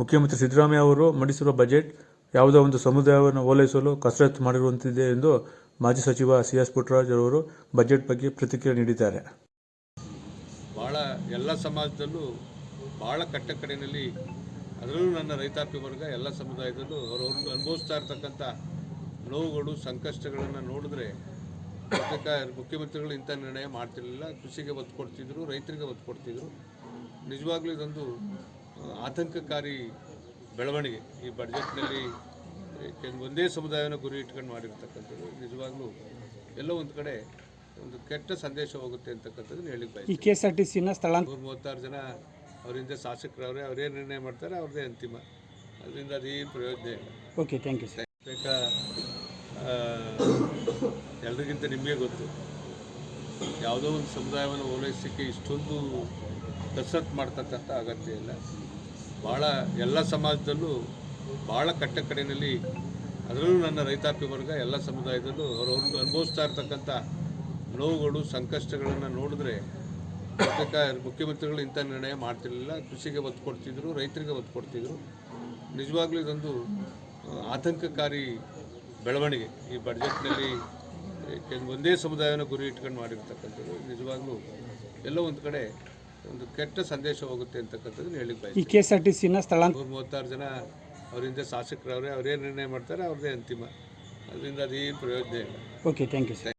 ಮುಖ್ಯಮಂತ್ರಿ ಸಿದ್ದರಾಮಯ್ಯ ಅವರು ಮಂಡಿಸಿರುವ ಬಜೆಟ್ ಯಾವುದೋ ಒಂದು ಸಮುದಾಯವನ್ನು ಓಲೈಸಲು ಕಸರತ್ತು ಮಾಡಿರುವಂತಿದೆ ಎಂದು ಮಾಜಿ ಸಚಿವ ಸಿ ಎಸ್ ಪುಟ್ಟರಾಜ್ ಅವರು ಬಜೆಟ್ ಬಗ್ಗೆ ಪ್ರತಿಕ್ರಿಯೆ ನೀಡಿದ್ದಾರೆ. ಭಾಳ ಎಲ್ಲ ಸಮಾಜದಲ್ಲೂ ಭಾಳ ಕಟ್ಟಕಡೆಯಲ್ಲಿ ಅದರಲ್ಲೂ ನನ್ನ ರೈತಾಪಿ ವರ್ಗ ಎಲ್ಲ ಸಮುದಾಯದಲ್ಲೂ ಅವರವರು ಅನುಭವಿಸ್ತಾ ಇರ್ತಕ್ಕಂಥ ನೋವುಗಳು, ಸಂಕಷ್ಟಗಳನ್ನು ನೋಡಿದ್ರೆ ಮುಖ್ಯಮಂತ್ರಿಗಳು ಇಂಥ ನಿರ್ಣಯ ಮಾಡ್ತಿರಲಿಲ್ಲ. ಕೃಷಿಗೆ ಒತ್ತು ಕೊಡ್ತಿದ್ರು, ರೈತರಿಗೆ ಒತ್ತು ಕೊಡ್ತಿದ್ರು. ನಿಜವಾಗ್ಲೂ ಇದೊಂದು ಆತಂಕಕಾರಿ ಬೆಳವಣಿಗೆ ಈ ಬಡ್ಜೆಟ್ನಲ್ಲಿ ಒಂದೇ ಸಮುದಾಯವನ್ನು ಗುರಿ ಇಟ್ಕೊಂಡು ಮಾಡಿರ್ತಕ್ಕಂಥದ್ದು. ನಿಜವಾಗ್ಲೂ ಎಲ್ಲೋ ಒಂದು ಕಡೆ ಒಂದು ಕೆಟ್ಟ ಸಂದೇಶ ಹೋಗುತ್ತೆ ಹೇಳಿ ಹೇಳಿಕ್ ಈ ಬಯಸ್ತೀನಿ. ಕೆ ಎಸ್ ಆರ್ ಟಿ ಸಿನ ಸ್ಥಳ ನೂರ ಮೂವತ್ತಾರು ಜನ ಅವರಿಂದ ಶಾಸಕರವ್ರೆ ಅವ್ರೇನು ನಿರ್ಣಯ ಮಾಡ್ತಾರೆ ಅವ್ರದ್ದೇ ಅಂತಿಮ. ಅದರಿಂದ ಅದೇನು ಪ್ರಯೋಜನ ಇಲ್ಲ. ಓಕೆ ಥ್ಯಾಂಕ್ ಯು ಸರ್ ಬೇಕಾ ಎಲ್ರಿಗಿಂತ ನಿಮಗೆ ಗೊತ್ತು. ಯಾವುದೋ ಒಂದು ಸಮುದಾಯವನ್ನು ಓಲೈಸಲಿಕ್ಕೆ ಇಷ್ಟೊಂದು ಕಸರತ್ತು ಮಾಡ್ತಕ್ಕಂಥ ಅಗತ್ಯ ಇಲ್ಲ. ಭಾಳ ಎಲ್ಲ ಸಮಾಜದಲ್ಲೂ ಭಾಳ ಕಟ್ಟ ಕಡೆಯಲ್ಲಿ ಅದರಲ್ಲೂ ನನ್ನ ರೈತಾಪಿ ವರ್ಗ ಎಲ್ಲ ಸಮುದಾಯದಲ್ಲೂ ಅವರವರು ಅನುಭವಿಸ್ತಾ ಇರ್ತಕ್ಕಂಥ ನೋವುಗಳು, ಸಂಕಷ್ಟಗಳನ್ನು ನೋಡಿದ್ರೆ ಮುಖ್ಯಮಂತ್ರಿಗಳು ಇಂಥ ನಿರ್ಣಯ ಮಾಡ್ತಿರಲಿಲ್ಲ. ಕೃಷಿಗೆ ಒತ್ತು ಕೊಡ್ತಿದ್ರು, ರೈತರಿಗೆ ಒತ್ತು ಕೊಡ್ತಿದ್ರು. ನಿಜವಾಗ್ಲೂ ಇದೊಂದು ಆತಂಕಕಾರಿ ಬೆಳವಣಿಗೆ. ಈ ಬಡ್ಜೆಟ್ನಲ್ಲಿ ಒಂದೇ ಸಮುದಾಯನ ಗುರಿ ಇಟ್ಕೊಂಡು ಮಾಡಿರ್ತಕ್ಕಂಥದ್ದು. ನಿಜವಾಗ್ಲೂ ಎಲ್ಲೋ ಒಂದು ಕಡೆ ಒಂದು ಕೆಟ್ಟ ಸಂದೇಶ ಹೋಗುತ್ತೆ ಅಂತಕ್ಕಂಥದ್ದು ಹೇಳಿಕ್ ಈ ಕೆ ಎಸ್ ಆರ್ ಟಿ ಸಿನ ಸ್ಥಳಾಂತರ ನೂರ ಮೂವತ್ತಾರು ಜನ ಅವರಿಂದ ಶಾಸಕರವರೇ ಅವರೇ ನಿರ್ಣಯ ಮಾಡ್ತಾರೆ ಅವ್ರದ್ದೇ ಅಂತಿಮ. ಅದರಿಂದ ಅದೇನು ಪ್ರಯೋಜನ ಇಲ್ಲ. Okay thank you sir